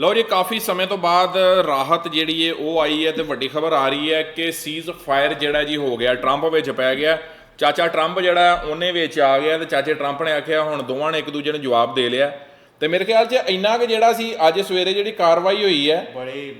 ਲਓ ਜੀ, ਕਾਫੀ ਸਮੇਂ ਤੋਂ ਬਾਅਦ ਰਾਹਤ ਜਿਹੜੀ ਹੈ ਉਹ ਆਈ ਹੈ ਤੇ ਵੱਡੀ ਖਬਰ ਆ ਰਹੀ ਹੈ ਕਿ ਸੀਜ਼ ਫਾਇਰ ਜਿਹੜਾ ਜੀ ਹੋ ਗਿਆ ਟਰੰਪ ਵਿੱਚ ਪੈ ਗਿਆ। ਚਾਚਾ ਟਰੰਪ ਜਿਹੜਾ, ਉਹਨੇ ਵਿੱਚ ਆ ਗਿਆ ਤੇ ਚਾਚੇ ਟਰੰਪ ਨੇ ਆਖਿਆ, ਹੁਣ ਦੋਵਾਂ ਨੇ ਇੱਕ ਦੂਜੇ ਨੂੰ ਜਵਾਬ ਦੇ ਲਿਆ। ਤੇ ਮੇਰੇ ਖਿਆਲ 'ਚ ਇੰਨਾ ਕਿ ਜਿਹੜਾ ਸੀ ਅੱਜ ਸਵੇਰੇ ਜਿਹੜੀ ਕਾਰਵਾਈ ਹੋਈ ਹੈ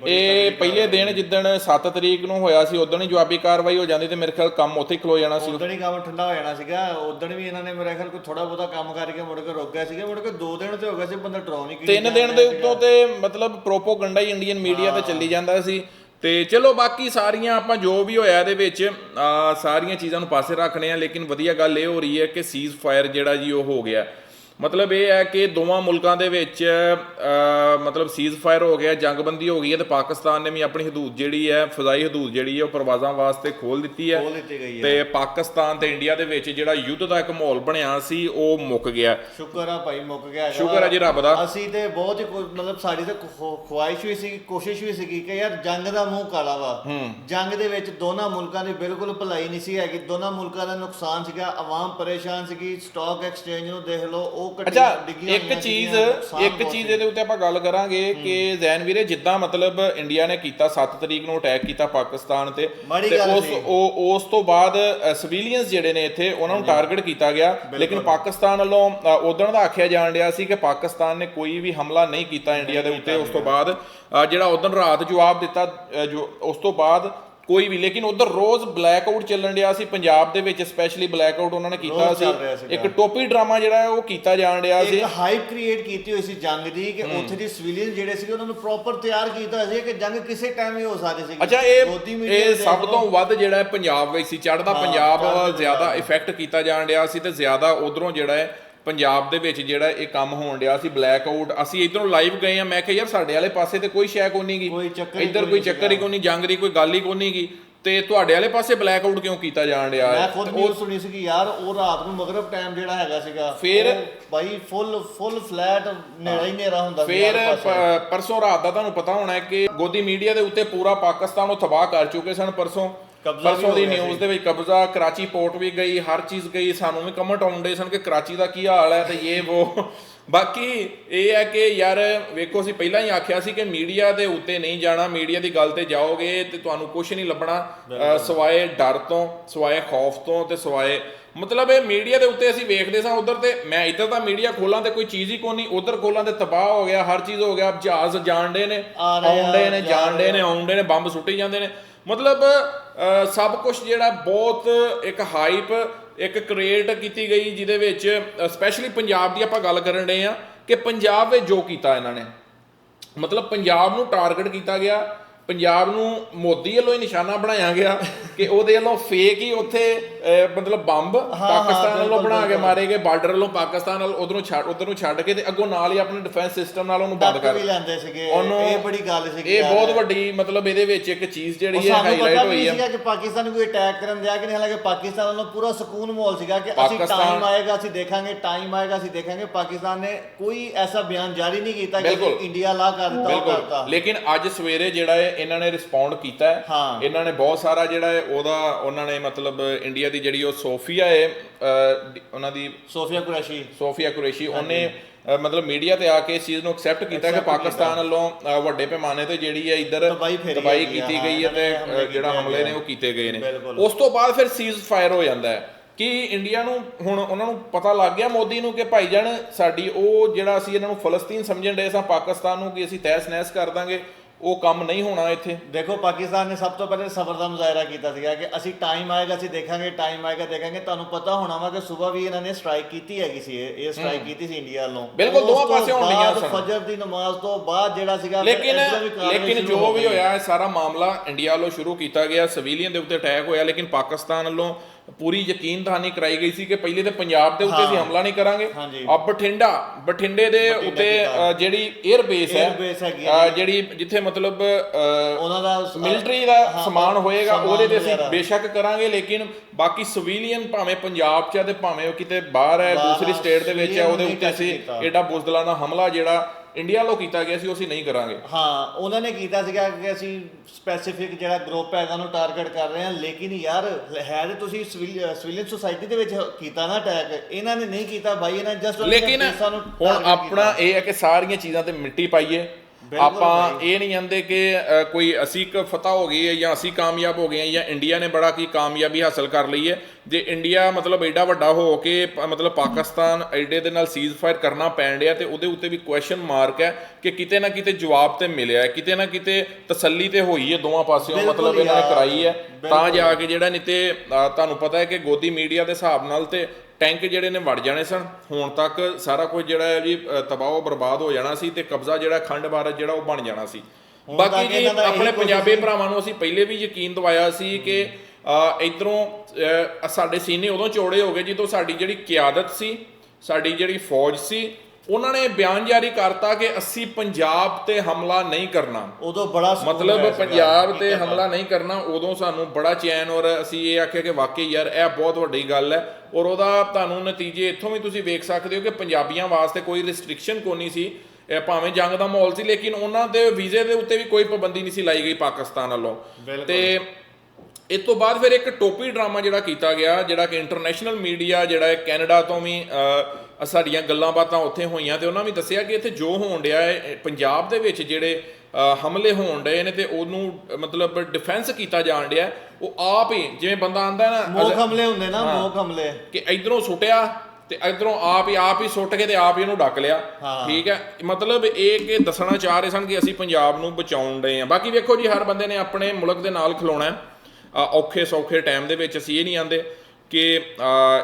ਇਹ ਪਹਿਲੇ ਦਿਨ ਜਿੱਦਣ 7 ਤਰੀਕ ਨੂੰ ਹੋਇਆ ਸੀ ਉਦੋਂ ਹੀ ਜਵਾਬੀ ਕਾਰਵਾਈ ਹੋ ਜਾਂਦੀ ਤੇ ਮੇਰੇ ਖਿਆਲ ਕੰਮ ਉੱਥੇ ਖਲੋ ਜਾਣਾ ਸੀ। ਉਦੋਂ ਹੀ ਕੰਮ ਠੰਡਾ ਹੋ ਜਾਣਾ ਸੀਗਾ ਉਦੋਂ ਵੀ ਇਹਨਾਂ ਨੇ ਮੇਰੇ ਖਿਆਲ ਕੋਈ ਥੋੜਾ ਬਹੁਤਾ ਕੰਮ ਕਰਕੇ ਮੁੜ ਕੇ ਰੁਕ ਗਿਆ ਸੀਗਾ ਮੁੜ ਕੇ 2 ਦਿਨ ਤੇ ਹੋ ਗਏ ਸੀ ਬੰਦਾ ਡਰਾਉ ਨਹੀਂ ਕੀਤੀ ਤਿੰਨ ਦਿਨ ਦੇ ਉੱਤੋਂ ਤੇ ਮਤਲਬ ਪ੍ਰੋਪੋਗੰਡਾ ਹੀ ਇੰਡੀਅਨ ਮੀਡੀਆ ਤੇ ਚੱਲੀ ਜਾਂਦਾ ਸੀ। ਤੇ ਚਲੋ ਬਾਕੀ ਸਾਰੀਆਂ ਆਪਾਂ ਜੋ ਵੀ ਹੋਇਆ ਇਹਦੇ ਵਿੱਚ ਸਾਰੀਆਂ ਚੀਜ਼ਾਂ ਨੂੰ ਪਾਸੇ ਰੱਖਣੇ ਆ ਲੇਕਿਨ ਵਧੀਆ ਗੱਲ ਇਹ ਹੋ ਰਹੀ ਹੈ ਕਿ ਸੀਜ਼ ਫਾਇਰ ਜਿਹੜਾ ਜੀ ਉਹ ਹੋ ਗਿਆ। ਮਤਲਬ ਇਹ ਹੈ ਕਿ ਦੋਵਾਂ ਮੁਲਕਾਂ ਦੇ ਵਿੱਚ ਮਤਲਬ ਸੀਜ਼ ਫਾਇਰ ਹੋ ਗਿਆ ਜੰਗਬੰਦੀ ਹੋ ਗਈ ਹੈ ਤੇ ਪਾਕਿਸਤਾਨ ਨੇ ਵੀ ਆਪਣੀ ਹਦੂਦ ਜਿਹੜੀ ਹੈ ਫਜ਼ਾਈ ਹਦੂਦ ਜਿਹੜੀ ਹੈ ਉਹ ਪ੍ਰਵਾਜ਼ਾਂ ਵਾਸਤੇ ਖੋਲ ਦਿੱਤੀ ਹੈ। ਤੇ ਪਾਕਿਸਤਾਨ ਤੇ ਇੰਡੀਆ ਦੇ ਵਿੱਚ ਜਿਹੜਾ ਯੁੱਧ ਦਾ ਇੱਕ ਮਾਹੌਲ ਬਣਿਆ ਸੀ ਉਹ ਮੁੱਕ ਗਿਆ। ਸ਼ੁਕਰ ਆ ਭਾਈ ਮੁੱਕ ਗਿਆ। ਸ਼ੁਕਰ ਆ ਜੀ ਰੱਬ ਦਾ। ਅਸੀਂ ਤੇ ਬਹੁਤ ਮਤਲਬ ਸਾਡੀ ਤੇ ਖੁਆਇਸ਼ ਵੀ ਸੀ ਕੋਸ਼ਿਸ਼ ਵੀ ਸੀ ਕਿ ਯਾਰ ਜੰਗ ਦਾ ਮੂੰਹ ਕਾਲਾ ਵਾ। ਜੰਗ ਦੇ ਵਿੱਚ ਦੋਨਾਂ ਮੁਲਕਾਂ ਦੀ ਬਿਲਕੁਲ ਭਲਾਈ ਨਹੀਂ ਸੀ ਹੈਗੀ। ਦੋਨਾਂ ਮੁਲਕਾਂ ਦਾ ਨੁਕਸਾਨ ਸੀਗਾ ਆਵਾਮ ਪਰੇਸ਼ਾਨ ਸੀਗੀ। ਸਟਾਕ ਐਕਸਚੇਂਜ ਨੂੰ ਦੇਖ ਲਓ ਅੱਛਾ ਇੱਕ ਚੀਜ਼ ਇੱਕ ਚੀਜ਼। ਇਹਦੇ ਉੱਤੇ ਆਪਾਂ ਗੱਲ ਕਰਾਂਗੇ ਕਿ ਜ਼ੈਨ ਵੀਰੇ ਜਿੱਦਾਂ ਮਤਲਬ ਇੰਡੀਆ ਨੇ ਕੀਤਾ 7 ਤਰੀਕ ਨੂੰ ਅਟੈਕ ਕੀਤਾ ਪਾਕਿਸਤਾਨ ਤੇ ਤੇ ਉਸ। ਉਹ ਉਸ ਤੋਂ ਬਾਅਦ ਸਿਵਿਲੀਅਨਸ ਜਿਹੜੇ ਨੇ ਇੱਥੇ ਉਹਨਾਂ ਨੂੰ ਟਾਰਗੇਟ ਕੀਤਾ ਗਿਆ। ਲੇਕਿਨ ਪਾਕਿਸਤਾਨ ਵੱਲੋਂ ਉਦੋਂ ਦਾ ਆਖਿਆ ਜਾਣ ਰਿਹਾ ਸੀ ਕਿ ਪਾਕਿਸਤਾਨ ਨੇ ਕੋਈ ਵੀ ਹਮਲਾ ਨਹੀਂ ਕੀਤਾ ਇੰਡੀਆ ਦੇ ਉੱਤੇ ਉਸ ਤੋਂ ਬਾਅਦ ਜਿਹੜਾ ਉਦੋਂ ਰਾਤ ਜਵਾਬ ਦਿੱਤਾ ਜੋ ਉਸ ਤੋਂ ਬਾਅਦ ਕੋਈ ਵੀ ਲੇਕਿਨ ਉਧਰ ਰੋਜ਼ ਬਲੈਕ ਆਊਟ ਚੱਲਣ ਡਿਆ ਸੀ ਪੰਜਾਬ ਦੇ ਵਿੱਚ ਸਪੈਸ਼ਲੀ ਬਲੈਕ ਆਊਟ ਉਹਨਾਂ ਨੇ ਕੀਤਾ ਰੋਜ਼ ਸੀ। ਚੱਲ ਰਿਹਾ ਸੀਗਾ। ਇੱਕ ਟੋਪੀ ਡਰਾਮਾ ਜਿਹੜਾ ਹੈ ਉਹ ਕੀਤਾ ਜਾਣ ਡਿਆ ਸੀ। ਇੱਕ ਹਾਈਪ ਕ੍ਰੀਏਟ ਕੀਤੀ ਹੋਈ ਸੀ ਜੰਗ ਦੀ ਕਿ ਉੱਥੇ ਦੀ ਸਿਵਿਲੀਅਨ ਜਿਹੜੇ ਸੀਗੇ ਉਹਨਾਂ ਨੂੰ ਪ੍ਰੋਪਰ ਤਿਆਰ ਕੀਤਾ ਹੋਇਆ ਸੀ ਕਿ ਜੰਗ ਕਿਸੇ ਟਾਈਮ ਵੀ ਹੋ ਸਕਦੀ ਸੀ ਅੱਛਾ ਇਹ ਇਹ ਸਭ ਤੋਂ ਵੱਧ ਜਿਹੜਾ ਹੈ ਪੰਜਾਬ ਵਿੱਚ ਸੀ। ਚੜਦਾ ਪੰਜਾਬ ਚੜ੍ਹਦਾ ਜ਼ਿਆਦਾ ਇਫੈਕਟ ਕੀਤਾ ਜਾਣ ਡਿਆ ਸੀ ਤੇ ਜ਼ਿਆਦਾ ਉਧਰੋਂ ਜਿਹੜਾ ਹੈ ਪੰਜਾਬ ਦੇ ਵਿੱਚ ਜਿਹੜਾ ਇਹ ਕੰਮ ਹੋਣ ਡਿਆ ਸੀ ਬਲੈਕ ਆਊਟ ਅਸੀਂ ਇਧਰੋਂ ਲਾਈਵ ਗਏ ਆ ਮੈਂ ਕਿਹਾ ਯਾਰ ਸਾਡੇ ਵਾਲੇ ਪਾਸੇ ਤੇ ਕੋਈ ਸ਼ੈ ਕੋਈ ਨਹੀਂਗੀ ਇੱਧਰ ਕੋਈ ਚੱਕਰ ਹੀ ਨਹੀਂ ਜੰਗ ਦੀ ਕੋਈ ਗੱਲ ਹੀ ਕੋਈ ਨਹੀਂਗੀ ਤੇ ਤੁਹਾਡੇ ਵਾਲੇ ਪਾਸੇ ਬਲੈਕ ਆਊਟ ਕਿਉਂ ਕੀਤਾ ਜਾਣ ਡਿਆ? ਮੈਂ ਖੁਦ ਨਿਊਜ਼ ਸੁਣੀ ਸੀ ਕਿ ਯਾਰ ਉਹ ਰਾਤ ਨੂੰ ਮਗਰਬ ਟਾਈਮ ਜਿਹੜਾ ਹੈਗਾ ਸੀਗਾ ਫਿਰ- ਉਹ ਬਾਈ ਫੁੱਲ ਫੁੱਲ ਫਲੈਟ ਨੇਰਾ ਹੀ ਨੇਰਾ ਹੁੰਦਾ ਸੀ ਫਿਰ ਪਰਸੋਂ ਰਾਤ ਦਾ ਤੁਹਾਨੂੰ ਪਤਾ ਹੋਣਾ ਹੈ ਕਿ ਗੋਦੀ ਮੀਡੀਆ ਦੇ ਉੱਤੇ ਪੂਰਾ ਪਾਕਿਸਤਾਨ ਨੂੰ ਤਬਾਹ ਕਰ ਚੁੱਕੇ ਸਨ ਪਰਸੋਂ। ਕਬਜ਼ਾ ਪਰਸੋਂ ਦੀ ਨਿਊਜ਼ ਦੇ ਵਿੱਚ ਕਬਜ਼ਾ ਕਰਾਚੀ ਪੋਰਟ ਵੀ ਗਈ ਹਰ ਚੀਜ਼ ਗਈ ਸਾਨੂੰ ਵੀ ਕਮੈਂਟ ਆਉਂਦੇ ਸਨ ਕਿ ਕਰਾਚੀ ਦਾ ਕੀ ਹਾਲ ਹੈ ਤੇ ਇਹ ਉਹ ਬਾਕੀ ਇਹ ਹੈ ਕਿ ਯਾਰ ਵੇਖੋ ਅਸੀਂ ਪਹਿਲਾਂ ਹੀ ਆਖਿਆ ਸੀ ਕਿ ਮੀਡੀਆ ਦੇ ਉੱਤੇ ਨਹੀਂ ਜਾਣਾ ਮੀਡੀਆ ਦੀ ਗੱਲ ਤੇ ਜਾਓਗੇ ਤੇ ਤੁਹਾਨੂੰ ਕੁਝ ਨਹੀਂ ਲੱਭਣਾ। ਸਿਵਾਏ ਡਰ ਤੋਂ ਸਿਵਾਏ ਖੌਫ ਤੋਂ ਤੇ ਸਿਵਾਏ ਮਤਲਬ ਇਹ ਮੀਡੀਆ ਦੇ ਉੱਤੇ ਅਸੀਂ ਵੇਖਦੇ ਸਾਂ ਉਧਰ ਤੇ ਮੈਂ ਇੱਧਰ ਦਾ ਮੀਡੀਆ ਖੋਲਾਂ ਤੇ ਕੋਈ ਚੀਜ਼ ਹੀ ਕੋਈ ਨਹੀਂ ਉਧਰ ਖੋਲਾਂ ਤੇ ਤਬਾਹ ਹੋ ਗਿਆ ਹਰ ਚੀਜ਼ ਹੋ ਗਿਆ ਜਹਾਜ਼ ਜਾਣਦੇ ਨੇ ਆਉਂਦੇ ਨੇ ਜਾਣਦੇ ਨੇ ਆਉਂਦੇ ਨੇ ਬੰਬ ਸੁੱਟੀ ਜਾਂਦੇ ਨੇ। ਮਤਲਬ ਸਭ ਕੁਝ ਜਿਹੜਾ ਬਹੁਤ ਇੱਕ ਹਾਈਪ ਇੱਕ ਕ੍ਰੀਏਟ ਕੀਤੀ ਗਈ, ਜਿਹਦੇ ਵਿੱਚ ਸਪੈਸ਼ਲੀ ਪੰਜਾਬ ਦੀ ਆਪਾਂ ਗੱਲ ਕਰਨ ਰਹੇ ਆ ਕਿ ਪੰਜਾਬ ਵਿੱਚ ਜੋ ਕੀਤਾ ਇਹਨਾਂ ਨੇ। ਮਤਲਬ ਪੰਜਾਬ ਨੂੰ ਟਾਰਗੇਟ ਕੀਤਾ ਗਿਆ ਪੰਜਾਬ ਨੂੰ ਮੋਦੀ ਵੱਲੋਂ ਹੀ ਨਿਸ਼ਾਨਾ ਬਣਾਇਆ ਗਿਆ ਕਿ ਉਹਦੇ ਵੱਲੋਂ ਫੇਕ ਹੀ ਉੱਥੇ ਮਤਲਬ ਬੰਬ ਪਾਕਿਸਤਾਨ ਵੱਲੋਂ ਬਣਾ ਕੇ। ਮਾਰੇ ਗਏ ਬਾਰਡਰ ਵੱਲੋਂ ਪਾਕਿਸਤਾਨ ਵੱਲ ਉਧਰੋਂ ਛੱਡ ਉਧਰ ਨੂੰ ਛੱਡ ਕੇ ਤੇ ਅੱਗੋਂ ਨਾਲ ਹੀ ਆਪਣੇ ਡਿਫੈਂਸ ਸਿਸਟਮ ਨਾਲ ਉਹਨੂੰ ਬੰਦ ਕਰ ਲੈਂਦੇ ਸੀਗੇ ਇਹ ਬੜੀ ਗੱਲ ਸੀਗੀ ਇਹ। ਬਹੁਤ ਵੱਡੀ ਮਤਲਬ ਇਹਦੇ ਵਿੱਚ ਇੱਕ ਚੀਜ਼ ਜਿਹੜੀ ਹੈ ਹਾਈਲਾਈਟ ਹੋਈ ਹੈ ਸੀਗਾ ਕਿ ਪਾਕਿਸਤਾਨ ਕੋਈ ਅਟੈਕ ਕਰਨ ਦਿਆ ਕਿ ਨਹੀਂ ਹਾਲਾਂਕਿ ਪਾਕਿਸਤਾਨ ਵੱਲੋਂ ਪੂਰਾ ਸਕੂਨ ਮਾਹੌਲ ਸੀਗਾ ਕਿ ਅਸੀਂ ਟਾਈਮ ਆਏਗਾ ਅਸੀਂ ਦੇਖਾਂਗੇ ਟਾਈਮ ਆਏਗਾ ਅਸੀਂ ਦੇਖਾਂਗੇ। ਪਾਕਿਸਤਾਨ ਨੇ ਕੋਈ ਐਸਾ ਬਿਆਨ ਜਾਰੀ ਨਹੀਂ ਕੀਤਾ ਕਿ ਇੰਡੀਆ ਲਾ ਕਰ ਦਿੱਤਾ ਲੇਕਿਨ ਅੱਜ ਸਵੇਰੇ ਜਿਹੜਾ ਹੈ ਇਹਨਾਂ ਨੇ ਰਿਸਪੌਂਡ ਕੀਤਾ ਹੈ। ਇਹਨਾਂ ਨੇ ਬਹੁਤ ਸਾਰਾ ਜਿਹੜਾ ਹੈ ਉਹਦਾ ਉਹਨਾਂ ਨੇ ਮਤਲਬ ਇੰਡੀਆ ਦੀ ਜਿਹੜੀ ਉਹ ਸੋਫੀਆ ਹੈ ਉਹਨਾਂ ਦੀ ਸੋਫੀਆ ਕੁਰੈਸ਼ੀ। ਸੋਫੀਆ ਕੁਰੇਸ਼ੀ ਉਹਨੇ ਮਤਲਬ ਮੀਡੀਆ ਤੇ ਆ ਕੇ ਇਸ ਚੀਜ਼ ਨੂੰ ਐਕਸੈਪਟ ਕੀਤਾ ਕਿ ਪਾਕਿਸਤਾਨ ਵੱਲੋਂ ਵੱਡੇ ਪੈਮਾਨੇ ਤੇ ਜਿਹੜੀ ਹੈ ਇੱਧਰ ਆ, ਕੀਤੀ ਗਈ ਹੈ ਤੇ ਜਿਹੜਾ ਹਮਲੇ ਨੇ ਉਹ ਕੀਤੇ ਗਏ ਨੇ। ਉਸ ਤੋਂ ਬਾਅਦ ਫਿਰ ਸੀਜ਼ ਫਾਇਰ ਹੋ ਜਾਂਦਾ ਹੈ। ਕਿ ਇੰਡੀਆ ਨੂੰ ਹੁਣ ਉਹਨਾਂ ਨੂੰ ਪਤਾ ਲੱਗ ਗਿਆ ਮੋਦੀ ਨੂੰ ਕਿ ਭਾਈਜਾਨ ਸਾਡੀ ਉਹ ਜਿਹੜਾ ਅਸੀਂ ਇਹਨਾਂ ਨੂੰ ਫਲਸਤੀਨ ਸਮਝਣ ਦੇ ਸਾਂ ਪਾਕਿਸਤਾਨ ਨੂੰ ਕਿ ਅਸੀਂ ਤਹਿਸ ਨਹਿਸ ਕਰ ਦਾਂਗੇ ਉਹ ਕੰਮ ਨਹੀਂ ਹੋਣਾ ਇੱਥੇ। ਦੇਖੋ ਪਾਕਿਸਤਾਨ ਨੇ ਸਭ ਤੋਂ ਪਹਿਲੇ ਸਬਰ ਦਾ ਮੁਜ਼ਾਹਰਾ ਕੀਤਾ ਸੀਗਾ ਕਿ ਅਸੀਂ ਟਾਈਮ ਆਏਗਾ ਅਸੀਂ ਦੇਖਾਂਗੇ ਟਾਈਮ ਆਏਗਾ ਦੇਖਾਂਗੇ। ਤੁਹਾਨੂੰ ਪਤਾ ਹੋਣਾ ਵਾ ਕਿ ਸਵੇਰ ਵੀ ਇਹਨਾਂ ਨੇ ਸਟ੍ਰਾਈਕ ਕੀਤੀ ਹੈਗੀ ਸੀ ਇਹ। ਇਹ ਸਟ੍ਰਾਈਕ ਕੀਤੀ ਸੀ ਇੰਡੀਆ ਵੱਲੋਂ। ਬਿਲਕੁਲ, ਦੋਵਾਂ ਪਾਸੇ ਹੋਣ ਬਾਅਦ ਸਨ। ਫਜਰ ਦੀ ਨਮਾਜ਼ ਤੋਂ ਬਾਅਦ ਜਿਹੜਾ ਸੀਗਾ ਲੇਕਿਨ ਲੇਕਿਨ ਜੋ ਵੀ। ਹੋਇਆ ਇਹ ਸਾਰਾ ਮਾਮਲਾ ਇੰਡੀਆ ਵੱਲੋਂ ਸ਼ੁਰੂ ਕੀਤਾ ਗਿਆ ਸਿਵਿਲੀਅਨ ਦੇ ਉੱਤੇ ਅਟੈਕ ਹੋਇਆ ਲੇਕਿਨ ਪਾਕਿਸਤਾਨ ਵੱਲੋਂ ਪੂਰੀ ਯਕੀਨ ਦਹਾਨੀ ਕਰਾਈ ਗਈ ਸੀ ਕਿ ਪਹਿਲੇ ਤੇ ਪੰਜਾਬ ਦੇ ਉੱਤੇ ਅਸੀਂ ਹਾਂ। ਹਮਲਾ ਨਹੀਂ ਕਰਾਂਗੇ। ਆ ਬਠਿੰਡਾ ਬਠਿੰਡੇ ਦੇ ਉੱਤੇ ਜਿਹੜੀ 에ਅਰ ਬੇਸ ਹੈ ਜਿਹੜੀ ਜਿੱਥੇ ਮਤਲਬ ਉਹਨਾਂ ਦਾ ਮਿਲਟਰੀ ਦਾ ਹਾਂ, ਸਮਾਨ ਹੋਏਗਾ ਉਹਦੇ ਤੇ ਅਸੀਂ। ਬੇਸ਼ੱਕ ਕਰਾਂਗੇ ਲੇਕਿਨ ਬਾਕੀ ਸਿਵਿਲੀਅਨ ਭਾਵੇਂ ਪੰਜਾਬ 'ਚ ਆ ਤੇ ਭਾਵੇਂ ਉਹ ਕਿਤੇ ਬਾਹਰ ਹੈ ਦੂਸਰੀ ਸਟੇਟ ਦੇ ਵਿੱਚ ਹੈ ਉਹਦੇ ਉੱਤੇ ਅਸੀਂ। ਐਡਾ ਬੁਜ਼ਦਲਾਨਾ ਹਮਲਾ ਜਿਹੜਾ ਇੰਡੀਆ ਵੱਲੋਂ ਕੀਤਾ ਗਿਆ ਸੀ ਉਹ ਅਸੀਂ ਨਹੀਂ ਕਰਾਂਗੇ। ਹਾਂ ਉਹਨਾਂ ਨੇ ਕੀਤਾ ਸੀਗਾ ਕਿ ਅਸੀਂ ਸਪੈਸੀਫਿਕ ਜਿਹੜਾ ਗਰੁੱਪ ਹੈਗਾ ਉਹਨੂੰ ਟਾਰਗੇਟ ਕਰ ਰਹੇ ਹਾਂ। ਲੇਕਿਨ ਯਾਰ ਹੈ ਤੇ ਤੁਸੀਂ ਸਿਵਿਲੀਅਨ ਸੁਸਾਇਟੀ ਦੇ ਵਿੱਚ ਕੀਤਾ ਨਾ ਅਟੈਕ ਇਹਨਾਂ ਨੇ ਨਹੀਂ ਕੀਤਾ ਬਾਈ ਇਹਨਾਂ ਜਸਟ ਲੇਕਿਨ ਹੁਣ ਆਪਣਾ ਇਹ ਹੈ ਕਿ ਸਾਰੀਆਂ ਚੀਜ਼ਾਂ ਤੇ ਮਿੱਟੀ ਪਾਈਏ। ਆਪਾਂ ਇਹ ਨਹੀਂ ਕਹਿੰਦੇ ਕਿ ਕੋਈ ਅਸੀਂ ਇੱਕ ਫਤਹ ਹੋ ਗਈ ਹੈ ਜਾਂ ਅਸੀਂ ਕਾਮਯਾਬ ਹੋ ਗਏ ਹਾਂ ਜਾਂ ਇੰਡੀਆ ਨੇ ਬੜਾ ਕੀ ਕਾਮਯਾਬੀ ਹਾਸਲ ਕਰ ਲਈ ਹੈ। ਜੇ ਇੰਡੀਆ ਮਤਲਬ ਐਡਾ ਵੱਡਾ ਹੋ ਕੇ ਮਤਲਬ ਪਾਕਿਸਤਾਨ ਐਡੇ ਦੇ ਨਾਲ ਸੀਜ਼ ਫਾਇਰ ਕਰਨਾ ਪੈਣ ਡਿਆ ਤੇ ਉਹਦੇ ਉੱਤੇ ਵੀ ਕੁਐਸਚਨ ਮਾਰਕ ਹੈ ਕਿ ਕਿਤੇ ਨਾ ਕਿਤੇ ਜਵਾਬ ਤੇ ਮਿਲਿਆ ਹੈ। ਕਿਤੇ ਨਾ ਕਿਤੇ ਤਸੱਲੀ ਤੇ ਹੋਈ ਹੈ ਦੋਵਾਂ ਪਾਸਿਓਂ ਮਤਲਬ ਇਹਨਾਂ ਨੇ ਕਰਾਈ ਹੈ। ਤਾਂ ਜਾ ਕੇ ਜਿਹੜਾ ਨਹੀਂ ਤੇ ਤੁਹਾਨੂੰ ਪਤਾ ਹੈ ਕਿ ਗੋਦੀ ਮੀਡੀਆ ਦੇ ਹਿਸਾਬ ਨਾਲ ਤੇ ਟੈਂਕ ਜਿਹੜੇ ਨੇ ਵੜ ਜਾਣੇ ਸਨ। ਹੁਣ ਤੱਕ ਸਾਰਾ ਕੁਝ ਜਿਹੜਾ ਹੈ ਜੀ ਤਬਾਹ ਬਰਬਾਦ ਹੋ ਜਾਣਾ ਸੀ ਤੇ ਕਬਜ਼ਾ ਜਿਹੜਾ ਖੰਡ ਭਾਰਤ ਜਿਹੜਾ ਉਹ ਬਣ ਜਾਣਾ ਸੀ। ਬਾਕੀ ਜੀ ਆਪਣੇ ਪੰਜਾਬੀ। ਭਰਾਵਾਂ ਨੂੰ ਅਸੀਂ ਪਹਿਲੇ ਵੀ ਯਕੀਨ ਦਵਾਇਆ ਸੀ ਕਿ ਇੱਧਰੋਂ ਸਾਡੇ ਸੀਨੇ ਉਦੋਂ ਚੌੜੇ ਹੋ ਗਏ ਜਦੋਂ ਸਾਡੀ ਜਿਹੜੀ ਕਿਆਦਤ ਸੀ ਸਾਡੀ ਜਿਹੜੀ ਫੌਜ ਸੀ ਉਹਨਾਂ ਨੇ ਬਿਆਨ ਜਾਰੀ ਕਰਤਾ ਕਿ ਅਸੀਂ ਪੰਜਾਬ ਤੇ ਹਮਲਾ ਨਹੀਂ ਕਰਨਾ ਉਦੋਂ ਬੜਾ ਮਤਲਬ ਪੰਜਾਬ ਤੇ। ਹਮਲਾ ਨਹੀਂ ਕਰਨਾ ਉਦੋਂ ਸਾਨੂੰ ਬੜਾ ਚੈਨ ਔਰ ਅਸੀਂ ਇਹ ਆਖਿਆ ਕਿ ਵਾਕਈ ਯਾਰ ਇਹ ਬਹੁਤ ਵੱਡੀ ਗੱਲ ਹੈ ਔਰ ਉਹਦਾ ਤੁਹਾਨੂੰ ਨਤੀਜੇ ਇੱਥੋਂ ਵੀ ਤੁਸੀਂ ਵੇਖ ਸਕਦੇ ਹੋ ਕਿ ਪੰਜਾਬੀਆਂ ਵਾਸਤੇ ਕੋਈ ਰਿਸਟ੍ਰਿਕਸ਼ਨ ਕੋਈ ਨਹੀਂ ਸੀ ਇਹ ਭਾਵੇਂ ਜੰਗ ਦਾ ਮਾਹੌਲ ਸੀ ਲੇਕਿਨ ਉਹਨਾਂ ਦੇ ਵੀਜ਼ੇ ਦੇ ਉੱਤੇ ਵੀ ਕੋਈ ਪਾਬੰਦੀ ਨਹੀਂ ਸੀ ਲਾਈ ਗਈ ਪਾਕਿਸਤਾਨ ਵੱਲੋਂ। ਤੇ ਇਸ ਤੋਂ ਬਾਅਦ ਫਿਰ ਇੱਕ ਟੋਪੀ ਡਰਾਮਾ ਜਿਹੜਾ ਕੀਤਾ ਗਿਆ ਜਿਹੜਾ ਕਿ ਇੰਟਰਨੈਸ਼ਨਲ ਮੀਡੀਆ ਜਿਹੜਾ ਹੈ ਕੈਨੇਡਾ ਤੋਂ ਵੀ ਅਹ, ਸਾਡੀਆਂ ਗੱਲਾਂ ਬਾਤਾਂ ਉੱਥੇ ਹੋਈਆਂ ਤੇ ਉਹਨਾਂ ਵੀ ਦੱਸਿਆ ਕਿ ਇੱਥੇ ਜੋ ਹੋਣ ਡਿਆ ਹੈ ਪੰਜਾਬ ਦੇ ਵਿੱਚ ਜਿਹੜੇ ਹਮਲੇ ਹੋਣ ਡਏ ਨੇ ਤੇ ਉਹਨੂੰ ਮਤਲਬ ਡਿਫੈਂਸ ਕੀਤਾ ਜਾਣ ਡਿਆ ਉਹ ਆਪ ਹੀ ਜਿਵੇਂ ਬੰਦਾ ਆਂਦਾ ਨਾ ਮੋਕ ਹਮਲੇ ਹੁੰਦੇ ਨਾ ਮੋਕ ਹਮਲੇ। ਕਿ ਇਧਰੋਂ ਸੁੱਟਿਆ ਤੇ ਇਧਰੋਂ ਆਪ ਹੀ ਆਪ ਹੀ ਸੁੱਟ ਕੇ ਤੇ ਆਪ ਹੀ ਇਹਨੂੰ ਡੱਕ ਲਿਆ। ਠੀਕ ਹੈ। ਮਤਲਬ ਇਹ ਕਿ ਦੱਸਣਾ ਚਾਹ ਰਹੇ ਸਨ ਕਿ ਅਸੀਂ ਪੰਜਾਬ ਨੂੰ ਬਚਾਉਣ ਡਏ ਆ ਬਾਕੀ ਵੇਖੋ ਜੀ ਹਰ ਬੰਦੇ ਨੇ ਆਪਣੇ ਮੁਲਕ ਦੇ ਨਾਲ ਖਲੋਣਾ ਔਖੇ ਸੌਖੇ ਟਾਈਮ ਦੇ ਵਿੱਚ ਅਸੀਂ ਇਹ ਨਹੀਂ ਆਂਦੇ। ਕਿ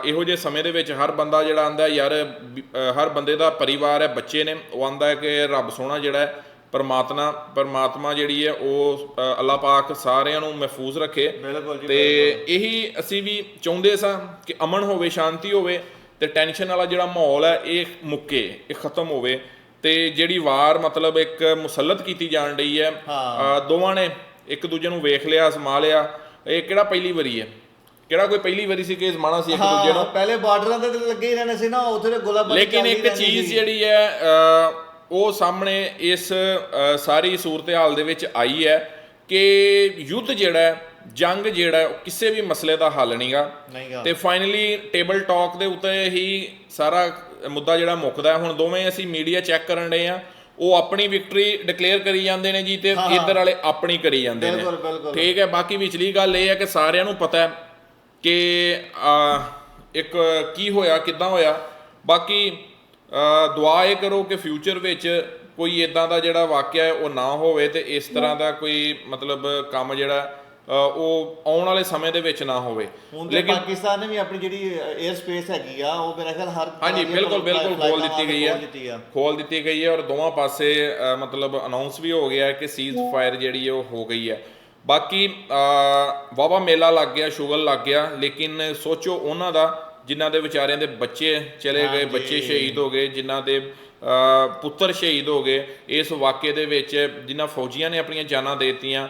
ਇਹੋ ਜਿਹੇ ਸਮੇਂ ਦੇ ਵਿੱਚ ਹਰ ਬੰਦਾ ਜਿਹੜਾ ਆਂਦਾ ਯਾਰ ਹਰ ਬੰਦੇ ਦਾ ਪਰਿਵਾਰ ਹੈ ਬੱਚੇ ਨੇ ਉਹ ਆਂਦਾ ਹੈ ਕਿ ਰੱਬ ਸੋਹਣਾ ਜਿਹੜਾ ਹੈ ਪਰਮਾਤਮਾ ਪਰਮਾਤਮਾ ਜਿਹੜੀ ਹੈ ਉਹ ਅ, ਅੱਲਾਹ ਪਾਕ ਸਾਰਿਆਂ ਨੂੰ ਮਹਿਫੂਜ਼ ਰੱਖੇ। ਤੇ ਇਹੀ ਅਸੀਂ ਵੀ ਚਾਹੁੰਦੇ ਸਾਂ ਕਿ ਅਮਨ ਹੋਵੇ ਸ਼ਾਂਤੀ ਹੋਵੇ ਤੇ ਟੈਨਸ਼ਨ ਵਾਲਾ ਜਿਹੜਾ ਮਾਹੌਲ ਹੈ ਇਹ ਮੁੱਕੇ ਇਹ ਖਤਮ ਹੋਵੇ। ਤੇ ਜਿਹੜੀ ਵਾਰ ਮਤਲਬ ਇੱਕ ਮੁਸਲਤ ਕੀਤੀ ਜਾਣ ਰਹੀ ਹੈ ਦੋਵਾਂ ਨੇ ਇੱਕ ਦੂਜੇ ਨੂੰ ਵੇਖ ਲਿਆ ਸਮਾ ਲਿਆ ਇਹ ਕਿਹੜਾ ਪਹਿਲੀ ਵਾਰੀ ਹੈ? ਕਿਹੜਾ ਕੋਈ ਪਹਿਲੀ ਵਾਰੀ ਸੀ ਕਿ ਜ਼ਮਾਨਾ ਸੀ ਇੱਕ ਦੂਜੇ ਨੂੰ ਪਹਿਲੇ ਬਾਰਡਰਾਂ ਤੇ ਤਾਂ ਲੱਗੇ ਹੀ ਰਹਿੰਦੇ ਸੀ ਨਾ ਉੱਥੇ ਤੇ ਗੋਲਾਬਾਰੀ ਲੇਕਿਨ ਇੱਕ ਚੀਜ਼। ਜਿਹੜੀ ਹੈ ਉਹ ਸਾਹਮਣੇ ਇਸ ਸਾਰੀ ਸੂਰਤ-ਹਾਲ ਦੇ ਵਿੱਚ ਆਈ ਹੈ ਕਿ ਯੁੱਧ ਜਿਹੜਾ ਜੰਗ ਜਿਹੜਾ ਕਿਸੇ ਵੀ ਮਸਲੇ ਦਾ ਹੱਲ ਨਹੀਂਗਾ। ਤੇ ਫਾਈਨਲੀ ਟੇਬਲ ਟਾਕ ਦੇ ਉੱਤੇ ਹੀ ਸਾਰਾ ਮੁੱਦਾ ਜਿਹੜਾ ਮੁੱਕਦਾ। ਹੁਣ ਦੋਵੇਂ ਅਸੀਂ ਮੀਡੀਆ ਚੈੱਕ ਕਰਨ ਰਹੇ ਆ ਉਹ ਆਪਣੀ ਵਿਕਟਰੀ ਡਿਕਲੇਅਰ ਕਰੀ ਜਾਂਦੇ ਨੇ ਜੀ ਤੇ ਇੱਧਰ ਵਾਲੇ ਆਪਣੀ ਕਰੀ ਜਾਂਦੇ ਨੇ। ਠੀਕ ਹੈ ਬਾਕੀ ਵਿਚਲੀ ਗੱਲ ਇਹ ਹੈ ਕਿ ਸਾਰਿਆਂ ਨੂੰ ਪਤਾ ਹੈ ਕਿ ਇੱਕ ਕੀ ਹੋਇਆ ਕਿੱਦਾਂ ਹੋਇਆ? ਬਾਕੀ ਦੁਆ ਇਹ ਕਰੋ ਕਿ ਫਿਊਚਰ ਵਿੱਚ ਕੋਈ ਇਦਾਂ ਦਾ ਜਿਹੜਾ ਵਾਕਿਆ ਉਹ ਨਾ ਹੋਵੇ ਤੇ ਇਸ ਤਰ੍ਹਾਂ ਦਾ ਕੋਈ ਮਤਲਬ ਕੰਮ ਜਿਹੜਾ ਉਹ ਆਉਣ ਵਾਲੇ ਸਮੇਂ ਦੇ ਵਿੱਚ ਨਾ ਹੋਵੇ। ਤੇ ਪਾਕਿਸਤਾਨ ਨੇ ਵੀ ਆਪਣੀ ਜਿਹੜੀ 에ਅਰ ਸਪੇਸ ਹੈਗੀ ਆ ਉਹ ਮੇਰਾ ਖਿਆਲ ਹਰ ਹਾਂਜੀ ਬਿਲਕੁਲ ਬਿਲਕੁਲ ਖੋਲ ਦਿੱਤੀ ਗਈ ਹੈ। ਖੋਲ ਦਿੱਤੀ ਗਈ ਹੈ ਔਰ ਦੋਵਾਂ ਪਾਸੇ ਮਤਲਬ ਅਨਾਉਂਸ ਵੀ ਹੋ ਗਿਆ ਕਿ ਸੀਜ਼ ਫਾਇਰ ਜਿਹੜੀ ਹੈ ਉਹ ਹੋ ਗਈ ਹੈ। ਬਾਕੀ ਵਾਵਾ ਮੇਲਾ ਲੱਗ ਗਿਆ ਸ਼ੁਗਲ ਲੱਗ ਗਿਆ ਲੇਕਿਨ ਸੋਚੋ ਉਹਨਾਂ ਦਾ ਜਿਨ੍ਹਾਂ ਦੇ ਵਿਚਾਰਿਆਂ ਦੇ ਬੱਚੇ ਚਲੇ ਗਏ ਬੱਚੇ ਸ਼ਹੀਦ ਹੋ ਗਏ ਜਿਨ੍ਹਾਂ ਦੇ ਪੁੱਤਰ ਸ਼ਹੀਦ ਹੋ ਗਏ ਇਸ ਵਾਕਿਏ ਦੇ ਵਿੱਚ ਜਿਨ੍ਹਾਂ ਫੌਜੀਆਂ ਨੇ ਆਪਣੀਆਂ ਜਾਨਾਂ ਦੇ ਦਿੱਤੀਆਂ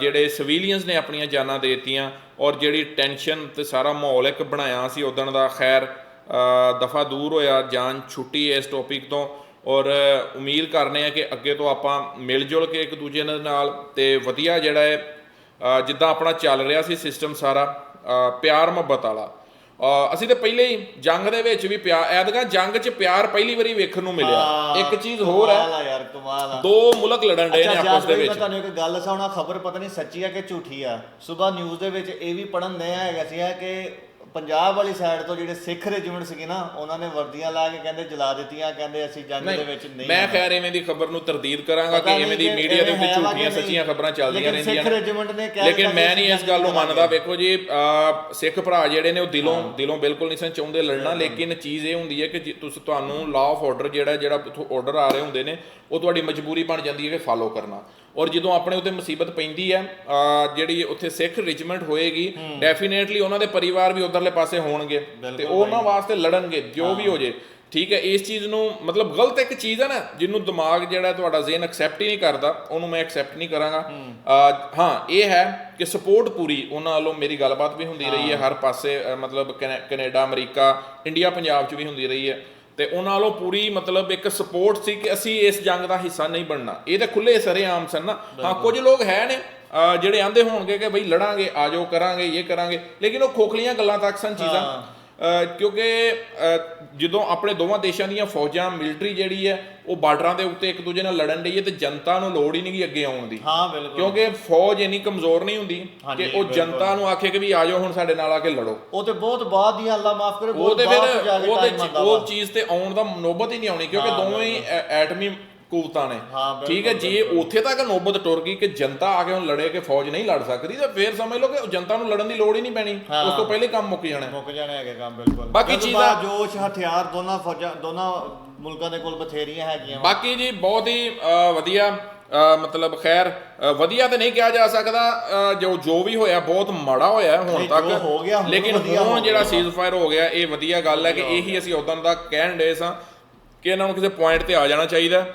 ਜਿਹੜੇ ਸਿਵਿਲੀਅਨਸ ਨੇ ਆਪਣੀਆਂ ਜਾਨਾਂ ਦੇ ਦਿੱਤੀਆਂ ਔਰ ਜਿਹੜੀ ਟੈਨਸ਼ਨ ਤੇ ਸਾਰਾ ਮਾਹੌਲ ਇੱਕ ਬਣਾਇਆ ਸੀ ਉਦਣ ਦਾ ਖੈਰ ਦਫਾ ਦੂਰ ਹੋਇਆ ਜਾਨ ਛੁੱਟੀ ਇਸ ਟੌਪਿਕ ਤੋਂ ਔਰ ਉਮੀਦ ਕਰਨੇ ਆ ਕਿ ਅੱਗੇ ਤੋਂ ਆਪਾਂ ਮਿਲ ਜੁਲ ਕੇ ਇੱਕ ਦੂਜੇ ਨਾਲ ਤੇ ਵਧੀਆ ਜਿਹੜਾ ਹੈ ਜਿੱਦਾਂ ਆਪਣਾ ਚੱਲ ਰਿਹਾ ਸੀ ਸਿਸਟਮ ਸਾਰਾ ਪਿਆਰ ਮੁਹੱਬਤ ਵਾਲਾ। ਅਸੀਂ ਤੇ ਪਹਿਲੇ ਹੀ ਜੰਗ ਦੇ ਵਿੱਚ ਵੀ ਪਿਆਰ ਐਦਗਾ ਜੰਗ 'ਚ ਪਿਆਰ ਪਹਿਲੀ ਵਾਰੀ ਵੇਖਣ ਨੂੰ ਮਿਲਿਆ। ਇੱਕ ਚੀਜ਼ ਹੋਰ ਹੈ ਕਮਾਲ ਆ ਯਾਰ ਕਮਾਲ ਆ। ਦੋ ਮੁਲਕ ਲੜਨ ਡਏ ਨੇ ਆਪਸ ਦੇ ਮੈਂ ਵਿੱਚ। ਤੁਹਾਨੂੰ ਇੱਕ ਗੱਲ ਦੱਸਾਂ ਖਬਰ ਪਤਾ ਨਹੀਂ ਸੱਚੀ ਆ ਕਿ ਝੂਠੀ ਆ। ਸਵੇਰ ਨਿਊਜ਼ ਦੇ ਵਿੱਚ ਇਹ ਵੀ ਪੜਨ ਦੇ ਹੈਗਾ ਸੀ ਕਿ ਪੰਜਾਬ ਵਾਲੀ ਸਾਈਡ ਤੋਂ ਜਿਹੜੇ ਸਿੱਖ ਰੈਜੀਮੈਂਟ ਸੀਗੇ ਨਾ ਉਹਨਾਂ ਨੇ ਵਰਦੀਆਂ ਲਾ ਕੇ ਕਹਿੰਦੇ ਜਲਾ ਦਿੱਤੀਆਂ ਕਹਿੰਦੇ ਅਸੀਂ ਜੰਗ ਦੇ ਵਿੱਚ ਨਹੀਂ ਮੈਂ ਖੈਰ ਐਵੇਂ ਦੀ ਖਬਰ ਨੂੰ ਤਰਦੀਦ ਕਰਾਂਗਾ ਕਿ ਐਵੇਂ ਦੀ ਮੀਡੀਆ ਦੇ ਉੱਤੇ ਝੂਠੀਆਂ। ਸੱਚੀਆਂ ਖਬਰਾਂ ਚੱਲਦੀਆਂ ਲੇਕਿਨ ਰਹਿੰਦੀਆਂ ਸਿੱਖ ਰੈਜੀਮੈਂਟ ਨੇ ਕਹਿ ਲੇਕਿਨ ਮੈਂ ਨਹੀਂ ਇਸ ਗੱਲ ਨੂੰ ਮੰਨਦਾ। ਵੇਖੋ ਜੀ ਸਿੱਖ ਭਰਾ ਜਿਹੜੇ ਨੇ ਉਹ ਦਿਲੋਂ ਦਿਲੋਂ ਬਿਲਕੁਲ ਨਹੀਂ ਸਨ ਚਾਹੁੰਦੇ ਲੜਨਾ ਲੇਕਿਨ ਚੀਜ਼ ਇਹ ਹੁੰਦੀ ਹੈ ਕਿ ਤੁਸੀਂ ਤੁਹਾਨੂੰ ਲਾਅ ਆਫ ਆਰਡਰ ਜਿਹੜਾ ਜਿਹੜਾ ਆਰਡਰ ਆ ਰਹੇ ਹੁੰਦੇ ਨੇ ਉਹ ਤੁਹਾਡੀ ਮਜਬੂਰੀ ਬਣ ਜਾਂਦੀ ਹੈ ਕਿ ਫਾਲੋ ਕਰਨਾ। ਔਰ ਜਦੋਂ ਆਪਣੇ ਉੱਤੇ ਮੁਸੀਬਤ ਪੈਂਦੀ ਹੈ ਜਿਹੜੀ ਉੱਥੇ ਸਿੱਖ ਰੈਜੀਮੈਂਟ ਹੋਏਗੀ ਡੈਫੀਨੇਟਲੀ ਉਹਨਾਂ ਦੇ ਪਰਿਵਾਰ ਵੀ ਉਧਰਲੇ ਪਾਸੇ ਹੋਣਗੇ ਤੇ ਉਹ ਉਹਨਾਂ ਵਾਸਤੇ ਲੜਨਗੇ ਜੋ ਵੀ ਹੋ। ਜੇ। ਠੀਕ ਹੈ ਇਸ ਚੀਜ਼ ਨੂੰ ਮਤਲਬ ਗਲਤ ਇੱਕ ਚੀਜ਼ ਹੈ ਨਾ ਜਿਹਨੂੰ ਦਿਮਾਗ ਜਿਹੜਾ ਤੁਹਾਡਾ ਜ਼ਿਹਨ ਐਕਸੈਪਟ ਹੀ ਨਹੀਂ ਕਰਦਾ ਉਹਨੂੰ ਮੈਂ ਐਕਸੈਪਟ ਨਹੀਂ ਕਰਾਂਗਾ। ਹਾਂ। ਇਹ ਹੈ ਕਿ ਸਪੋਰਟ ਪੂਰੀ ਉਹਨਾਂ ਵੱਲੋਂ ਮੇਰੀ ਗੱਲਬਾਤ ਵੀ ਹੁੰਦੀ ਰਹੀ ਹੈ ਹਰ ਪਾਸੇ ਮਤਲਬ ਕੈਨੇ- ਕੈਨੇਡਾ ਅਮਰੀਕਾ ਇੰਡੀਆ ਪੰਜਾਬ 'ਚ ਵੀ ਹੁੰਦੀ ਰਹੀ ਹੈ। ਤੇ ਉਹਨਾਂ ਵੱਲੋਂ ਪੂਰੀ ਮਤਲਬ ਇੱਕ ਸਪੋਰਟ ਸੀ ਕਿ ਅਸੀਂ ਇਸ ਜੰਗ ਦਾ ਹਿੱਸਾ ਨਹੀਂ ਬਣਨਾ। ਇਹ ਤਾਂ ਖੁੱਲੇ ਸਰੇਆਮ ਸਨ ਨਾ। ਹਾਂ ਕੁਝ ਲੋਕ ਹੈ ਨੇ ਜਿਹੜੇ ਆਂਦੇ ਹੋਣਗੇ ਕਿ ਬਈ ਲੜਾਂਗੇ ਆਜੋ ਕਰਾਂਗੇ ਇਹ ਕਰਾਂਗੇ। ਲੇਕਿਨ ਉਹ ਖੋਖਲੀਆਂ ਗੱਲਾਂ ਤੱਕ ਸਨ ਚੀਜ਼ਾਂ। ਕਿਉਂਕਿ ਜਦੋਂ ਆਪਣੇ ਦੋਵਾਂ ਦੇਸ਼ਾਂ ਦੀਆਂ ਫੌਜਾਂ ਮਿਲਟਰੀ ਜਿਹੜੀ ਹੈ ਉਹ ਬਾਰਡਰਾਂ ਦੇ ਉੱਤੇ ਇੱਕ ਦੂਜੇ ਨਾਲ ਲੜਨ ਡਈ ਹੈ ਤੇ ਜਨਤਾ ਨੂੰ ਲੋੜ ਹੀ ਨਹੀਂ ਗੀ ਅੱਗੇ ਆਉਣ ਦੀ। ਹਾਂ ਬਿਲਕੁਲ। ਕਿਉਂਕਿ ਫੌਜ ਇੰਨੀ ਕਮਜ਼ੋਰ ਨਹੀਂ ਹੁੰਦੀ ਕਿ ਉਹ ਜਨਤਾ ਨੂੰ ਆਖੇ ਕਿ ਵੀ ਆ ਜਾਓ ਹੁਣ ਸਾਡੇ ਨਾਲ ਆ ਕੇ ਲੜੋ। ਉਹ ਤੇ ਬਹੁਤ ਬਾਅਦ ਦੀਆਂ ਅੱਲਾ ਮਾਫ ਕਰੇ ਉਹ ਬਹੁਤ ਤੇ ਬਾਅਦ ਜਾ ਕੇ ਉਹ ਚੀਜ਼ ਤੇ ਆਉਣ ਦਾ ਨੋਬਤ ਹੀ ਨਹੀਂ ਆਉਣੀ ਕਿਉਂਕਿ ਦੋਵੇਂ ਐਟਮੀ ਕੂਵਤਾਂ ਨੇ। ਹਾਂ, ਬਿਲਕੁਲ, ਠੀਕ ਹੈ ਜੇ ਉੱਥੇ ਤੱਕ ਨੋਬਤ ਟੁਰ ਗਈ ਕਿ ਜਨਤਾ ਆ ਕੇ ਹੁਣ ਲੜੇ ਕਿ ਫੌਜ ਨਹੀਂ ਲੜ ਸਕਦੀ ਤਾਂ ਫੇਰ ਸਮਝ ਲਓ ਕਿ ਜਨਤਾ ਨੂੰ ਲੜਨ ਦੀ ਲੋੜ ਹੀ ਨਹੀਂ ਪੈਣੀ। ਉਸ ਤੋਂ ਪਹਿਲੇ ਕੰਮ ਮੁੱਕ ਜਾਣਾ। ਮੁੱਕ ਜਾਣੇ ਹੈਗੇ ਕੰਮ ਬਿਲਕੁਲ। ਬਾਕੀ ਚੀਜ਼ਾਂ- ਜੋਸ਼ ਹਥਿਆਰ ਦੋਨਾਂ ਫੌਜਾਂ ਦੋਨਾਂ ਮੁਲਕਾਂ ਦੇ ਕੋਲ ਬਥੇਰੀਆਂ ਹੈਗੀਆਂ। ਵਾ। ਬਾਕੀ ਜੀ ਬਹੁਤ ਹੀ ਅ, ਵਧੀਆ ਅ, ਮਤਲਬ ਖੈਰ ਅ, ਵਧੀਆ ਤਾਂ ਨਹੀਂ ਕਿਹਾ ਜਾ ਸਕਦਾ ਅ, ਜੋ ਜੋ ਵੀ ਹੋਇਆ ਬਹੁਤ ਮਾੜਾ ਹੋਇਆ ਹੁਣ ਨਹੀਂ, ਤੱਕ। ਜੋ ਹੋ ਗਿਆ, ਹੁਣ ਲੇਕਿਨ ਵਧੀਆ ਹੋ ਹੁਣ ਜਿਹੜਾ ਗਿਆ। ਸੀਜ਼ ਫਾਇਰ ਹੋ ਗਿਆ ਇਹ ਵਧੀਆ ਗੱਲ ਹੈ ਕਿ ਇਹੀ ਅਸੀਂ ਉਦੋਂ ਦਾ ਕਹਿਣ ਦੇ ਸਾਂ ਕਿ ਇਹਨਾਂ ਨੂੰ ਕਿਸੇ ਪੁਆਇੰਟ ਤੇ ਆ ਜਾਣਾ ਚਾਹੀਦਾ।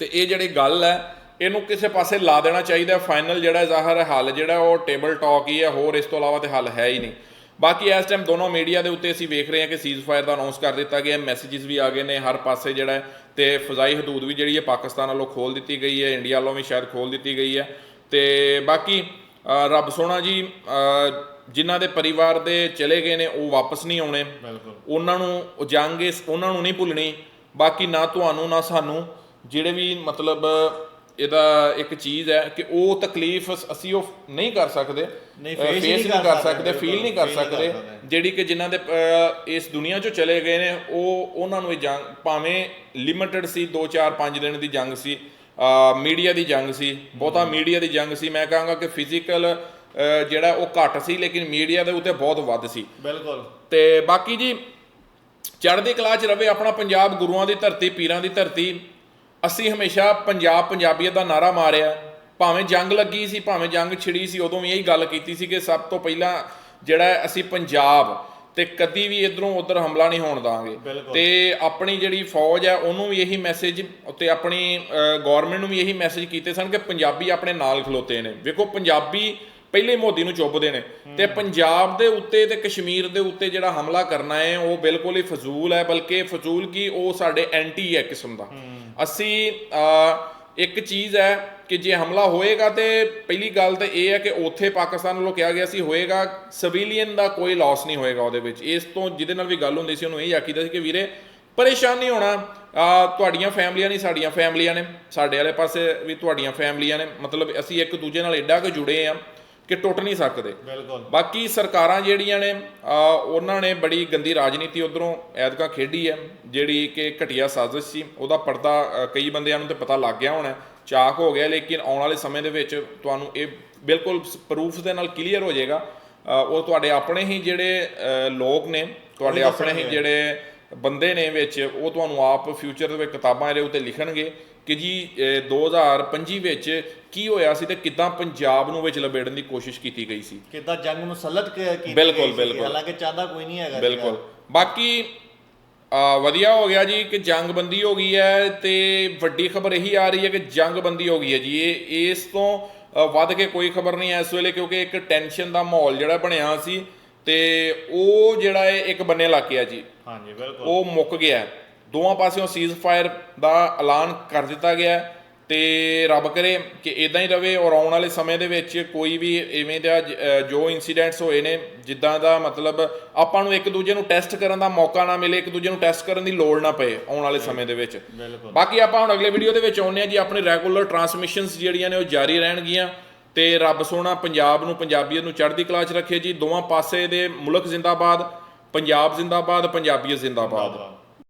ਤੇ ਇਹ ਜਿਹੜੀ ਗੱਲ ਹੈ ਇਹਨੂੰ ਕਿਸੇ ਪਾਸੇ ਲਾ ਦੇਣਾ ਚਾਹੀਦਾ ਫਾਈਨਲ ਜਿਹੜਾ ਜ਼ਾਹਰ ਹੈ ਹੱਲ ਜਿਹੜਾ ਉਹ ਟੇਬਲ ਟਾਕ ਹੀ ਹੈ ਹੋਰ ਇਸ ਤੋਂ ਇਲਾਵਾ ਤੇ ਹੱਲ ਹੈ ਹੀ ਨਹੀਂ। ਬਾਕੀ ਇਸ ਟਾਈਮ ਦੋਨੋਂ ਮੀਡੀਆ ਦੇ ਉੱਤੇ ਅਸੀਂ ਵੇਖ ਰਹੇ ਹਾਂ ਕਿ ਸੀਜ਼ ਫਾਇਰ ਦਾ ਅਨਾਉਂਸ ਕਰ ਦਿੱਤਾ ਗਿਆ ਮੈਸੇजेस ਵੀ ਆ ਗਏ ਨੇ ਹਰ ਪਾਸੇ ਜਿਹੜਾ ਤੇ ਫਜ਼ਾਈ ਹਦੂਦ ਵੀ ਜਿਹੜੀ ਹੈ ਪਾਕਿਸਤਾਨ ਵੱਲੋਂ ਖੋਲ ਦਿੱਤੀ ਗਈ ਹੈ। ਇੰਡੀਆ ਵੱਲੋਂ ਵੀ ਸ਼ਾਇਦ ਖੋਲ ਦਿੱਤੀ ਗਈ ਹੈ। ਤੇ ਬਾਕੀ ਰੱਬ ਸੋਹਣਾ ਜੀ ਜਿਨ੍ਹਾਂ ਦੇ ਪਰਿਵਾਰ ਦੇ ਚਲੇ ਗਏ ਨੇ ਉਹ ਵਾਪਸ ਨਹੀਂ ਆਉਣੇ। ਬਿਲਕੁਲ। ਉਹਨਾਂ ਨੂੰ ਜੰਗ ਇਸ ਉਹਨਾਂ ਨੂੰ ਨਹੀਂ ਭੁੱਲਣੀ। ਬਾਕੀ ਨਾ ਤੁਹਾਨੂੰ ਨਾ ਸਾਨੂੰ। ਜਿਹੜੇ ਵੀ ਮਤਲਬ ਇਹਦਾ ਇੱਕ ਚੀਜ਼ ਹੈ ਕਿ ਉਹ ਤਕਲੀਫ ਅਸ- ਉਹ ਨਹੀਂ ਕਰ ਸਕਦੇ ਨਹੀਂ, face ਨਹੀਂ ਕਰ ਸਕਦੇ ਫੀਲ ਨਹੀਂ ਕਰ ਸਕਦੇ। ਜਿਹੜੀ ਕਿ ਜਿਨ੍ਹਾਂ ਦੇ ਇਸ ਦੁਨੀਆ ਚੋਂ ਚਲੇ ਗਏ ਨੇ ਉਹ ਉਹਨਾਂ ਨੂੰ ਇਹ ਜੰਗ ਭਾਵੇਂ ਲਿਮਟਿਡ ਸੀ 2 4 5 ਦਿਨ ਦੀ ਜੰਗ ਸੀ ਮੀਡੀਆ ਦੀ ਜੰਗ ਸੀ ਬਹੁਤਾ ਮੀਡੀਆ ਦੀ ਜੰਗ ਸੀ ਮੈਂ ਕਹਾਂਗਾ ਕਿ ਫਿਜ਼ੀਕਲ ਜਿਹੜਾ ਉਹ ਘੱਟ ਸੀ ਲੇਕਿਨ ਮੀਡੀਆ ਦੇ ਉੱਤੇ ਬਹੁਤ ਵੱਧ ਸੀ। ਬਿਲਕੁਲ। ਤੇ ਬਾਕੀ ਜੀ ਚੜ੍ਹਦੀ ਕਲਾ 'ਚ ਰਵੇ ਆਪਣਾ ਪੰਜਾਬ ਗੁਰੂਆਂ ਦੀ ਧਰਤੀ ਪੀਰਾਂ ਦੀ ਧਰਤੀ ਅਸੀਂ ਹਮੇਸ਼ਾ ਪੰਜਾਬ ਪੰਜਾਬੀਅਤ ਦਾ ਨਾਰਾ ਮਾਰਿਆ। ਭਾਵੇਂ ਜੰਗ ਲੱਗੀ ਸੀ ਭਾਵੇਂ ਜੰਗ ਛਿੜੀ ਸੀ ਉਦੋਂ ਵੀ ਇਹੀ ਗੱਲ ਕੀਤੀ ਸੀ ਕਿ ਸਭ ਤੋਂ ਪਹਿਲਾਂ ਜਿਹੜਾ ਅਸੀਂ ਪੰਜਾਬ ਤੇ ਕਦੀ ਵੀ ਇਧਰੋਂ ਉਧਰ ਹਮਲਾ ਨਹੀਂ ਹੋਣ ਦਾਂਗੇ। ਤੇ ਆਪਣੀ ਜਿਹੜੀ ਫੌਜ ਹੈ ਉਹਨੂੰ ਵੀ ਇਹੀ ਮੈਸੇਜ ਉੱਤੇ ਆਪਣੀ ਗਵਰਨਮੈਂਟ ਨੂੰ ਵੀ ਇਹੀ ਮੈਸੇਜ ਕੀਤੇ ਸਨ ਕਿ ਪੰਜਾਬੀ ਆਪਣੇ ਨਾਲ ਖਲੋਤੇ ਨੇ। ਵੇਖੋ ਪੰਜਾਬੀ ਪਹਿਲੇ ਮੋਦੀ ਨੂੰ ਚੁੱਭਦੇ ਨੇ। ਤੇ ਪੰਜਾਬ ਦੇ ਉੱਤੇ ਤੇ ਕਸ਼ਮੀਰ ਦੇ ਉੱਤੇ ਜਿਹੜਾ ਹਮਲਾ ਕਰਨਾ ਹੈ ਉਹ ਬਿਲਕੁਲ ਹੀ ਫਜ਼ੂਲ ਹੈ ਬਲਕਿ ਫਜ਼ੂਲ ਕੀ ਉਹ ਸਾਡੇ ਐਂਟੀ ਹੈ ਕਿਸਮ ਦਾ। ਅਸੀਂ ਇੱਕ ਚੀਜ਼ ਹੈ ਕਿ ਜੇ ਹਮਲਾ ਹੋਏਗਾ ਤੇ ਪਹਿਲੀ ਗੱਲ ਤਾਂ ਇਹ ਹੈ ਕਿ ਉੱਥੇ ਪਾਕਿਸਤਾਨ ਵੱਲੋਂ ਕਿਹਾ ਗਿਆ ਸੀ ਹੋਏਗਾ ਸਿਵਿਲੀਅਨ ਦਾ ਕੋਈ ਲਾਸ ਨਹੀਂ ਹੋਏਗਾ ਉਹਦੇ ਵਿੱਚ। ਇਸ ਤੋਂ ਜਿਹਦੇ ਨਾਲ ਵੀ ਗੱਲ ਹੁੰਦੀ ਸੀ ਉਹਨੂੰ ਇਹ ਆਖੀਦਾ ਸੀ ਕਿ ਵੀਰੇ ਪਰੇਸ਼ਾਨ ਨਹੀਂ ਹੋਣਾ। ਆ ਤੁਹਾਡੀਆਂ ਫੈਮਲੀਆਂ ਨਹੀਂ ਸਾਡੀਆਂ ਫੈਮਲੀਆਂ ਨੇ। ਸਾਡੇ ਵਾਲੇ ਪਾਸੇ ਵੀ ਤੁਹਾਡੀਆਂ ਫੈਮਲੀਆਂ ਨੇ। ਮਤਲਬ ਅਸੀਂ ਇੱਕ ਦੂਜੇ ਨਾਲ ਐਡਾ ਕੁ ਜੁੜੇ ਆ ਕਿ ਟੁੱਟ ਨਹੀਂ ਸਕਦੇ। ਬਿਲਕੁਲ। ਬਾਕੀ ਸਰਕਾਰਾਂ ਜਿਹੜੀਆਂ ਨੇ ਉਹਨਾਂ ਨੇ ਬੜੀ ਗੰਦੀ ਰਾਜਨੀਤੀ ਉਧਰੋਂ ਐਤਕਾਂ ਖੇਡੀ ਹੈ ਜਿਹੜੀ ਕਿ ਘਟੀਆ ਸਾਜ਼ਿਸ਼ ਸੀ। ਉਹਦਾ ਪਰਦਾ ਕਈ ਬੰਦਿਆਂ ਨੂੰ ਤੇ ਪਤਾ ਲੱਗ ਗਿਆ ਹੋਣਾ। ਚਾਕ ਹੋ ਗਿਆ ਲੇਕਿਨ ਆਉਣ ਵਾਲੇ ਸਮੇਂ ਦੇ ਵਿੱਚ ਤੁਹਾਨੂੰ ਇਹ ਬਿਲਕੁਲ ਪ੍ਰੂਫ ਦੇ ਨਾਲ ਕਲੀਅਰ ਹੋ ਜਾਏਗਾ। ਉਹ ਤੁਹਾਡੇ ਆਪਣੇ ਹੀ ਜਿਹੜੇ ਲੋਕ ਨੇ ਤੁਹਾਡੇ ਆਪਣੇ ਹੀ ਜਿਹੜੇ ਬੰਦੇ ਨੇ ਵਿੱਚ ਉਹ ਤੁਹਾਨੂੰ ਆਪ ਫਿਊਚਰ ਦੇ ਵਿੱਚ ਕਿਤਾਬਾਂ ਇਹਦੇ ਉੱਤੇ ਲਿਖਣਗੇ ਕਿ ਜੀ ਅ, 2025 ਵਿੱਚ ਕੀ ਹੋਇਆ ਸੀ ਤੇ ਕਿਦਾਂ ਪੰਜਾਬ ਨੂੰ ਵਿੱਚ ਲਬੇੜਨ ਦੀ ਕੋਸ਼ਿਸ਼ ਕੀਤੀ ਗਈ ਸੀ। ਕਿੱਦਾਂ ਜੰਗ ਮੁਸਲਤ ਕੀਤੀ ਬਿਲਕੁਲ। ਬਿਲਕੁਲ। ਹਾਲਾਂਕਿ ਚਾਹੁੰਦਾ ਕੋਈ ਨਹੀਂ ਹੈਗਾ ਬਿਲਕੁਲ। ਬਾਕੀ ਆ, ਵਧੀਆ ਹੋ ਗਿਆ ਜੀ ਕਿ ਜੰਗਬੰਦੀ ਹੋ ਗਈ ਹੈ ਤੇ ਵੱਡੀ ਖਬਰ ਇਹੀ ਆ ਰਹੀ ਹੈ ਕਿ ਜੰਗਬੰਦੀ ਹੋ ਗਈ ਹੈ ਜੀ। ਇਹ ਇਸ ਤੋਂ ਵੱਧ ਕੇ ਕੋਈ ਖਬਰ ਨਹੀਂ ਹੈ ਇਸ ਵੇਲੇ ਕਿਉਂਕਿ ਇੱਕ ਟੈਨਸ਼ਨ ਦਾ ਮਾਹੌਲ ਜਿਹੜਾ ਬਣਿਆ ਸੀ ਤੇ ਉਹ ਜਿਹੜਾ ਇੱਕ ਬੰਨੇ ਲੱਗ ਗਿਆ ਜੀ। ਹਾਂਜੀ ਬਿਲਕੁਲ। ਉਹ ਮੁੱਕ ਗਿਆ। ਹੈ। ਦੋਵਾਂ ਪਾਸਿਓਂ ਸੀਜ਼ ਫਾਇਰ ਦਾ ਐਲਾਨ ਕਰ ਦਿੱਤਾ ਗਿਆ ਹੈ ਤੇ ਰੱਬ ਕਰੇ ਕਿ ਇਦਾਂ ਹੀ ਰਵੇ ਔਰ ਆਉਣ ਵਾਲੇ ਸਮੇਂ ਦੇ ਵਿੱਚ ਕੋਈ ਵੀ ਇਵੇਂ ਦਾ ਜ- ਅਹ ਜੋ ਇਨਸੀਡੈਂਟਸ ਹੋਏ ਨੇ ਜਿੱਦਾਂ ਦਾ ਮਤਲਬ ਆਪਾਂ ਨੂੰ ਇੱਕ ਦੂਜੇ ਨੂੰ ਟੈਸਟ ਕਰਨ ਦਾ ਮੌਕਾ ਨਾ ਮਿਲੇ ਇੱਕ ਦੂਜੇ ਨੂੰ ਟੈਸਟ ਕਰਨ ਦੀ ਲੋੜ ਨਾ ਪਏ ਆਉਣ ਵਾਲੇ ਸਮੇਂ ਦੇ ਵਿੱਚ। ਬਿਲਕੁਲ। ਬਾਕੀ ਆਪਾਂ ਹੁਣ ਅਗਲੇ ਵੀਡੀਓ ਦੇ ਵਿੱਚ ਆਉਂਦੇ ਆ ਜੀ ਆਪਣੀ ਰੈਗੂਲਰ ਟਰਾਂਸਮਿਸ਼ਨਸ ਜਿਹੜੀਆਂ ਨੇ ਉਹ ਜਾਰੀ ਰਹਿਣਗੀਆਂ ਤੇ ਰੱਬ ਸੋਹਣਾ ਪੰਜਾਬ ਨੂੰ ਪੰਜਾਬੀਅਤ ਨੂੰ ਚੜ੍ਹਦੀ ਕਲਾ 'ਚ ਰੱਖੇ ਜੀ। ਦੋਵਾਂ ਪਾਸੇ ਦੇ ਮੁਲਕ ਜ਼ਿੰਦਾਬਾਦ ਪੰਜਾਬ ਜ਼ਿੰਦਾਬਾਦ ਪੰਜਾਬੀਅਤ ਜ਼ਿੰਦਾਬਾਦ।